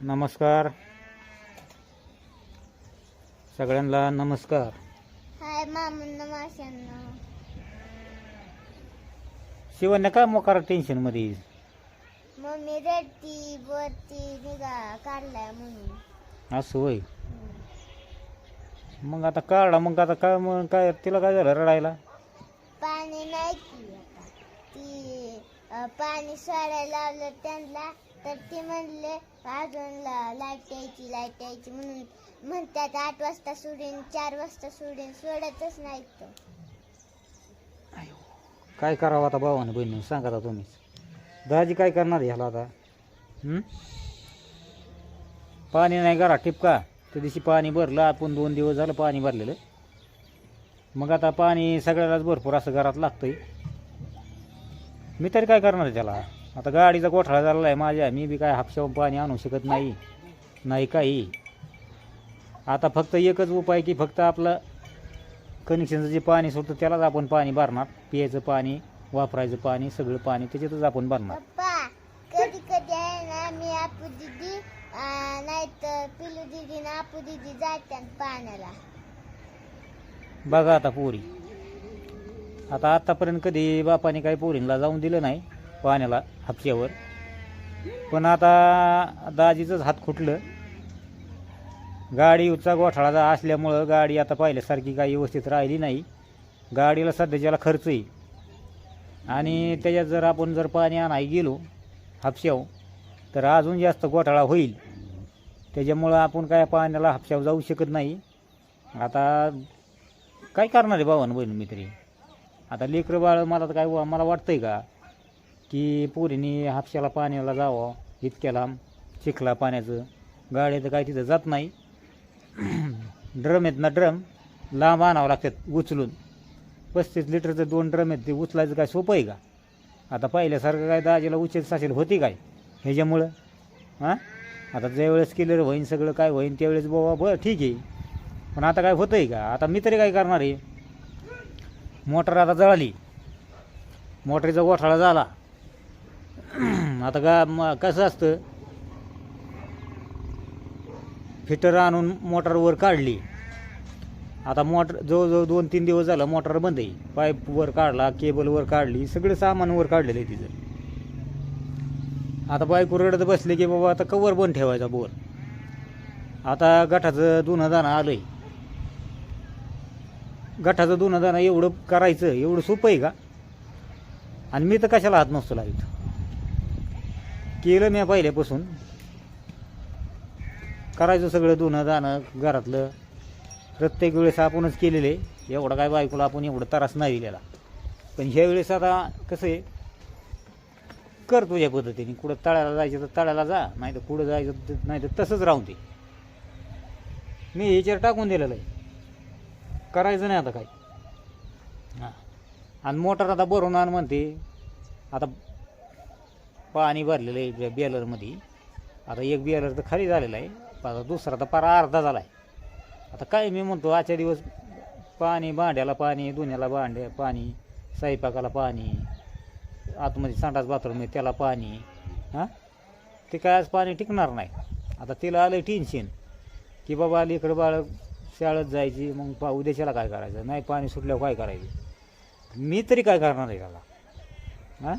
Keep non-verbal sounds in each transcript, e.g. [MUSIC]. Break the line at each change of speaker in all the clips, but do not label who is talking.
नमस्कार. सगळ्यांना नमस्कार.
हाय मामांना
शिवण्या काय मोकार टेन्शनमध्ये.
मम्मी रडती बोलती निघा काढलाय म्हणून.
असं होय. मग आता काढा मग आता काय मग काय तिला काय झालं रडायला?
पाणी नाही की आता ती अं, पाणी सोडायला लावलं त्यांना. तर ते म्हणले अजून लाइट यायची लाइट यायची म्हणून म्हणतात आठ वाजता सोडेन चार वाजता सोडेन सोडतच नाहीत तर
काय करावं आता भावाने बहिणी सांगा आता तुम्हीच. दाजी काय करणार ह्याला आता? हं? पाणी नाही करा टिपका त्या दिवशी पाणी भरलं आपण दोन दिवस झालं पाणी भरलेलं. मग आता पाणी सगळ्यालाच भरपूर असं घरात लागतंय. मी तरी काय करणार त्याला? आता गाडीचा कोठळा झालेला आहे माझ्या. मी बी काय हापशावून पाणी आणू शकत नाही. नाही काही. आता फक्त एकच उपाय की फक्त आपलं कनेक्शनचं जे पाणी सुटतं त्यालाच आपण पाणी भरणार. पियाचं पाणी वापरायचं पाणी सगळं पाणी त्याच्यातच आपण भरणार.
कधी कधी आहे ना मी आपू दिदी पिलू दिदी ना आपू दिदी पाण्याला.
बघा आता पोरी. आता आत्तापर्यंत कधी बापाने काही पोरींना जाऊन दिलं नाही. पाण्याला हापश्यावर पण आता दाजीचंच हात खुटलं. गाडीचा गोठाळा जा असल्यामुळं गाडी आता पाहिल्यासारखी काही व्यवस्थित राहिली नाही. गाडीला सध्याच्याला खर्च आहे आणि त्याच्यात जर आपण जर पाणी आणाय गेलो हापश्याव तर अजून जास्त गोठाळा होईल. त्याच्यामुळं आपण काय पाण्याला हापश्याव जाऊ शकत नाही. आता काय करणार आहे भावानं बहीण मित्री? आता लेकरं बाळ मला तर काय मला वाटतंय का? की पोरीने हापशाला पाण्याला जावं इतक्या लांब चिखला पाण्याचं. गाड्या तर काय तिथं जात नाही. [CLEARS THROAT] ड्रम आहेत ना ड्रम लांब आणावं लागतात उचलून. पस्तीस लिटरचं दोन ड्रम आहेत ते उचलायचं काय सोपं आहे का? आता पहिल्यासारखं काय दाजीला उचल साचेल होती काय? ह्याच्यामुळं हां? आता ज्यावेळेस केलेलं होईन सगळं काय होईन त्यावेळेस बाबा बरं ठीक आहे. पण आता काय होतं आहे का? आता मी तरी काय करणार आहे? मोटर आता जळाली. मोटरीचा गोठाळा झाला. आता का म कसं असतं? फिटर आणून मोटरवर काढली. आता मोटर जवळजवळ दोन तीन दिवस झालं मोटर बंद आहे. पाईपवर काढला केबलवर काढली सगळं सामानवर काढलेलं आहे तिचं आता बायको रडत बसले की बाबा आता कवर बंद ठेवायचा बोर. आता गठाचं दोन दाणं आलं आहे गठाचं दोन दाणं एवढं करायचं एवढं सोपं आहे का? आणि मी तर कशाला हात नसतो लावित? केलं मी पहिल्यापासून. करायचं सगळं धुणं जाणं घरातलं. प्रत्येक वेळेस आपणच केलेलं. आहे एवढं काय बायकोला आपण एवढं त्रास नाही दिलेला. पण ह्या वेळेस आता कसं आहे कर तुझ्या पद्धतीने. कुठं तळ्याला जायचं तर तळ्याला जा नाही तर कुठं जायचं तर- नाही तर तसंच राहून ते मी ह्याच्यावर टाकून दिलेलं आहे. करायचं नाही आता काय हां. आणि मोटर आता भरून आण म्हणते. आता पाणी भरलेलं आहे बेलरमध्ये. आता एक बेलर तर खाली झालेला आहे आता दुसरा तर पारा अर्धा झाला आहे. आता काय मी म्हणतो आजच्या दिवस पाणी भांड्याला पाणी धुण्याला भांड्या पाणी स्वयंपाकाला पाणी आतमध्ये सांडास बाथरूम आहे त्याला पाणी हां? ते काय आज पाणी टिकणार नाही. आता तिला आलं टेन्शन की बाबा आली इकडं बाळ शाळेत जायची मग पा उद्याच्याला काय करायचं? नाही पाणी सुटल्यावर काय करायचं? मी तरी काय करणार आहे त्याला? हां?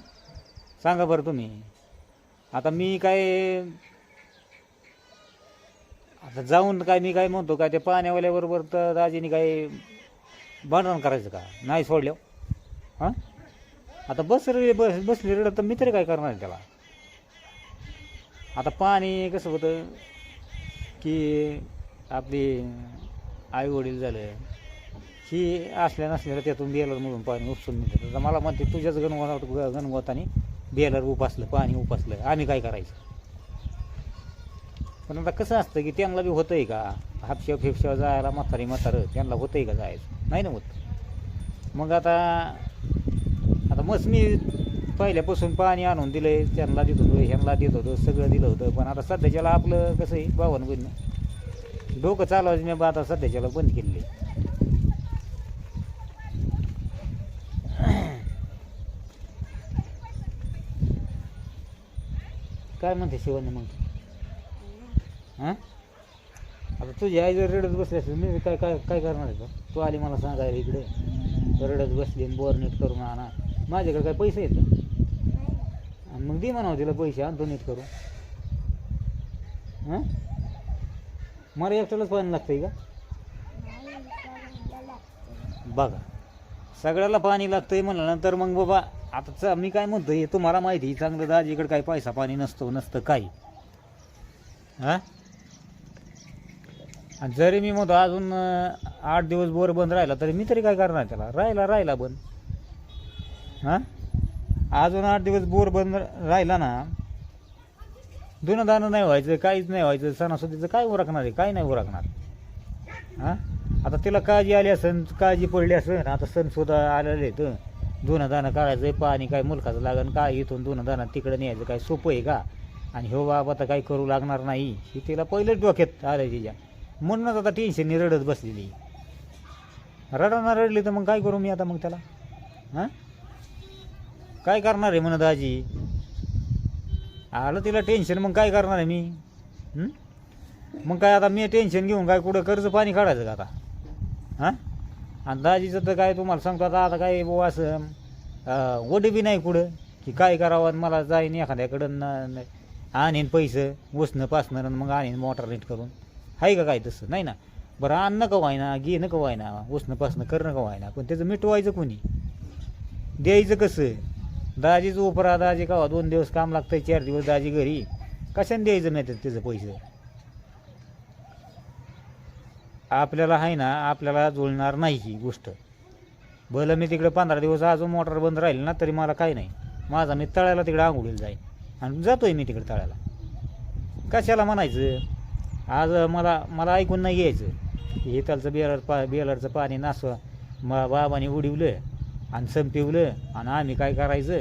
सांगा बरं तुम्ही. आता मी काय आता जाऊन काय मी काय म्हणतो काय ते पाण्यावाल्याबरोबर तर दाजीने काय भांडण करायचं का? नाही सोडल्यावर हां? आता बस रे बस बसली रडत तर मी तरी काय करणार आहे त्याला? आता पाणी कसं होतं की आपली आई वडील झालं ही असल्या नसल्या त्यातून बेलरमधून पाणी उपसून मिळतं तर मला म्हणते तुझ्याच गणगोत गणगोताने बेलर उपासलं पाणी उपासलं आम्ही काय करायचं? पण आता कसं असतं की त्यांना बी होतंय का? हापशेव फेपशा जायला म्हातारी म्हातारं त्यांना होतंय का जायचं? नाही ना होत. मग आता आता मस्त मी पहिल्यापासून पाणी आणून दिलं आहे त्यांना देत होतो ह्यांना देत होतो सगळं दिलं होतं. पण आता सध्याच्याला आपलं कसं आहे भावानं बहिणं डोकं चालवायचं मी आता सध्याच्याला बंद केलेलं आहे. काय म्हणते शिवानी मग? हां? आता तुझी आई जर रडत बसली असेल मी काय काय काय करणार आहे का? तू आली मला सांगायला इकडे. रडत बसली बोर नीट करून आणा. माझ्याकडे काय पैसे आहेत आणि मग दे म्हणावं तिला पैसे आणतो नीट करून. हां? मला एकट्यालाच पाणी लागतंय का? बघा. सगळ्याला पाणी लागतंय म्हणल्यानंतर मग बाबा आता च मी काय म्हणतो हे तुम्हाला माहिती चांगलं दाजीकडे काही पैसा पाणी नसतो नसतं काही. हां? आणि जरी मी म्हणतो अजून आठ दिवस बोर बंद राहिला तरी मी तरी काय करणार त्याला? राहिला राहिला बंद हां? अजून आठ दिवस बोर बंद राहिला ना धुणं दाणं नाही व्हायचं काहीच नाही व्हायचं सणासुदीचं काय उरकणार आहे? काय नाही उरकणार? हां? आता तिला काळजी आली असेल काळजी पडली असेल आता सण सुद्धा आलेले आहेत. धुणं दाणं काढायचं पाणी काय मुलखाचं लागन काय इथून धुणं दाणं तिकडं न्यायचं काय सोपं आहे का? आणि हो बाबा आता काही करू लागणार नाही. ही तिला पहिलेच डोक्यात आलं तिच्या. म्हणूनच आता टेन्शनने रडत बसलेली रडणार रडली तर मग काय करू मी आता मग त्याला? हां? काय करणार आहे म्हणत आजी? आलं तिला टेन्शन मग काय करणार आहे मी? मग काय आता मी टेन्शन घेऊन काय कुठं कर्ज पाणी काढायचं का आता? हां? आणि दाजीचं तर काय तुम्हाला सांगतो आता आता काय बुवा असं ओढे बी नाही कुठं की काय करावं आणि मला जाईन एखाद्याकडं न- आणीन पैसे उसणं पासणं आणि मग आणीन मोटर नीट करून. आहे का काय तसं? नाही ना. बरं आण नको व्हायना घे नको व्हायना उसणं पासणं करणं का व्हायना पण त्याचं मिटवायचं कोणी? द्यायचं कसं? दाजीचं उपरा दाजी का दोन दिवस काम लागतंय चार दिवस दाजी घरी. कशाने द्यायचं नाही त्याचं पैसे? आपल्याला आहे ना आपल्याला जुळणार नाही ही गोष्ट. भलं मी तिकडे पंधरा दिवस अजून मोटर बंद राहील ना तरी मला काही नाही. माझा मी तळ्याला तिकडे आंघोळीला जाईन. आणि जातोय मी तिकडे तळ्याला. कशाला म्हणायचं? आज मला मला ऐकून नाही यायचं. हे त्याचं बेलर पा बेलरचं पाणी नासवा म बाबाने उडिवलं आणि संपिवलं आणि आम्ही काय करायचं?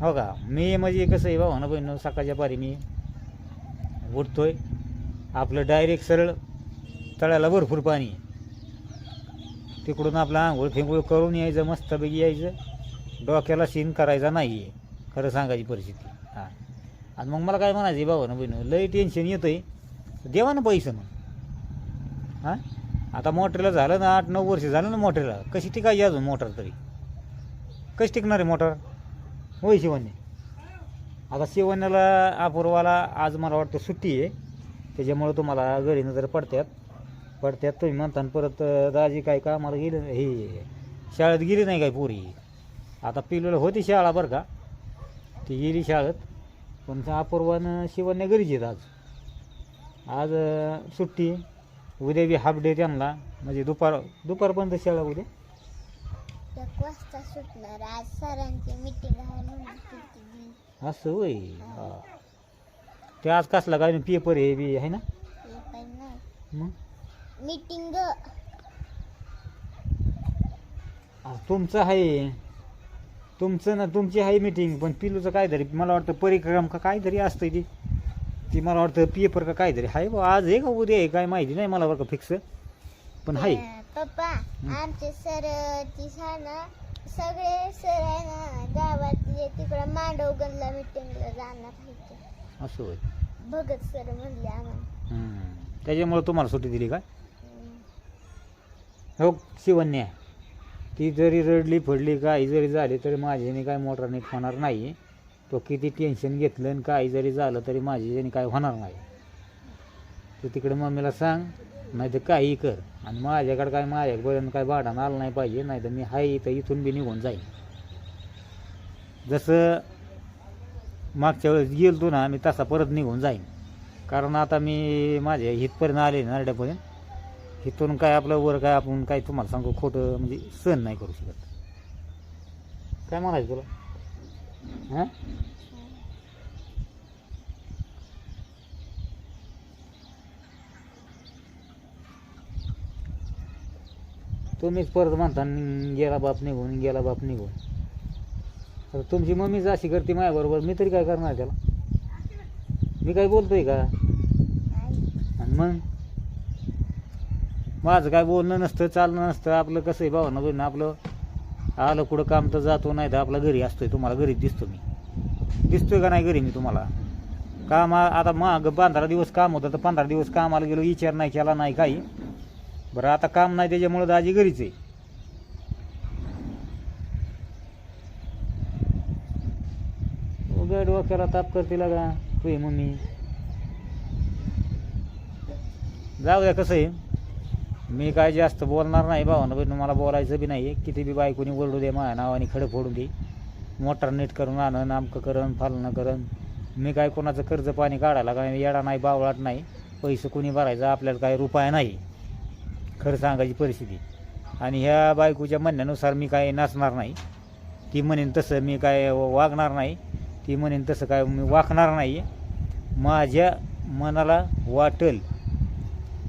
हो का? मी म्हणजे कसं आहे भावानं बहिणं बहिण सकाळच्या पारी मी उठतोय. आपलं डायरेक्ट सरळ तळ्याला भरपूर पाणी आहे. तिकडून आपलं आंघोळ फेंगोळ करून यायचं मस्तपैकी यायचं. डोक्याला सीन करायचा नाही आहे. खरं सांगायची परिस्थिती. हां. आणि मग मला काय म्हणायचं भाऊ ना बहिण लई टेन्शन येतं आहे देवा ना पैसे मग. हां? आता मोटरला झालं ना आठ नऊ वर्ष झालं ना मोटरला. कशी टिकायची अजून मोटर तरी? कशी टिकणार आहे मोटर? होय शिवण्य. आता शिवण्याला अपूर्वाला आज मला वाटतं सुट्टी आहे. त्याच्यामुळं तुम्हाला घरी नजर पडत्यात. पडत्यात तुम्ही म्हणता परत दाजी काय का मला गेली हे शाळेत गेली नाही काय पोरी? आता पिलूला होती शाळा बरं का? ती गेली शाळेत. पण अपूर्वानं शिवण्या घरीच आहेत आज. आज सुट्टी. उद्या बी हाफ डे त्यांना. म्हणजे दुपार दुपारपर्यंत शाळा उद्या.
एक वाजता सुटणार. आज सरांची मीटिंग आहे म्हणून किती
असं होय? हा. ते आज कसला काय? पेपर आहे बी आहे ना?
हे पण नाही.
मग?
मीटिंग
तुमचं आहे. तुमचं ना तुमची आहे मीटिंग पण पिलूचं काहीतरी मला वाटतं परिक्रम का काहीतरी असतं ती. ती मला वाटतं पेपर का काहीतरी आहे बा. आज आहे का उद्या आहे काय माहिती नाही मला बरं का फिक्स पण आहे.
पप्पा आमचे सर ती ना सगळे सर आहे ना गावातले तिकडं मांडवगणला मीटिंगला जाणार
असं होय.
भगत सर म्हणले आम्हाला.
हम्म. त्याच्यामुळं तुम्हाला सुट्टी दिली काय. हो शिवन्या ती जरी रडली फडली काही जरी झाली तरी माझ्याने काय मोटर नीट होणार नाही. तो किती टेन्शन घेतलं आणि काही जरी झालं तरी माझ्याने काय होणार नाही. तू तिकडे मम्मीला सांग नाही तर काही कर. आणि माझ्याकडं काय माझ्यापर्यंत काय भाडं आलं नाही पाहिजे नाही तर मी हाय इथं इथून बी निघून जाईन. जसं मागच्या वेळेस गेलतो ना मी तसा परत निघून जाईन. कारण आता मी माझ्या इथपर्यंत आले नारड्यापर्यंत इथून काय आपलं वर काय आपण काय तुम्हाला सांगू? खोटं म्हणजे सहन नाही करू शकत. काय म्हणायचं तुला? हां? तुम्हीच परत म्हणता "न- गेला बाप निघून गेला बाप निघून. आता तुमची मम्मीच अशी करते माझ्याबरोबर. मी तरी काय करणार त्याला? मी काय बोलतोय का? आणि मग? माझं काय बोलणं नसतं चालणं नसतं. आपलं कसं आहे भावना बहिण आपलं? आलं कुठं काम तर जातो नाही तर आपला घरी असतोय. तुम्हाला घरीच दिसतो मी. दिसतोय का नाही घरी मी तुम्हाला? काम आता माग पंधरा दिवस काम होतं तर पंधरा दिवस कामाला गेलो विचार नाही केला नाही काही. बरं आता काम नाही त्याच्यामुळं दाजी घरीच आहे. उघड डोक्याला ताप करते लागा तुझी मम्मी. जाऊ द्या कसं आहे? मी काय जास्त बोलणार नाही भावानं पण मला बोलायचं बी नाही किती बी बायकोनी ओरडू दे माझ्या नावाने खडं फोडून दे. मोटर नीट करून आणन नामकं करण फालणं करण. मी काय कोणाचं कर्ज पाणी काढायला काय येडा नाही बावळाट नाही. पैसे कोणी भरायचं आपल्याला काय रुपया नाही. खरं सांगायची परिस्थिती. आणि ह्या बायकोच्या म्हणण्यानुसार मी काय नाचणार नाही. ती म्हणेन तसं मी काय वागणार नाही. ती म्हणेन तसं काय मी वाकणार नाही माझ्या मनाला वाटेल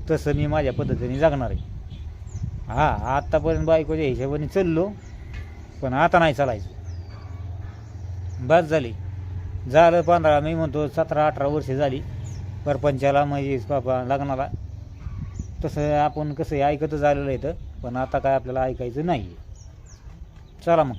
तसं मी माझ्या पद्धतीने जगणार आहे. हा आत्तापर्यंत बायकोच्या हिशोबाने चाललो पण आता नाही चालायचं. बस झाली. झालं पंधरा मी म्हणतो सतरा अठरा वर्ष झाली. परपंचाला म्हणजे बाबा लग्नाला. तसं आपण कसं आहे ऐकतच आलेलं आहे तर पण आता काय आपल्याला ऐकायचं नाही चला मग.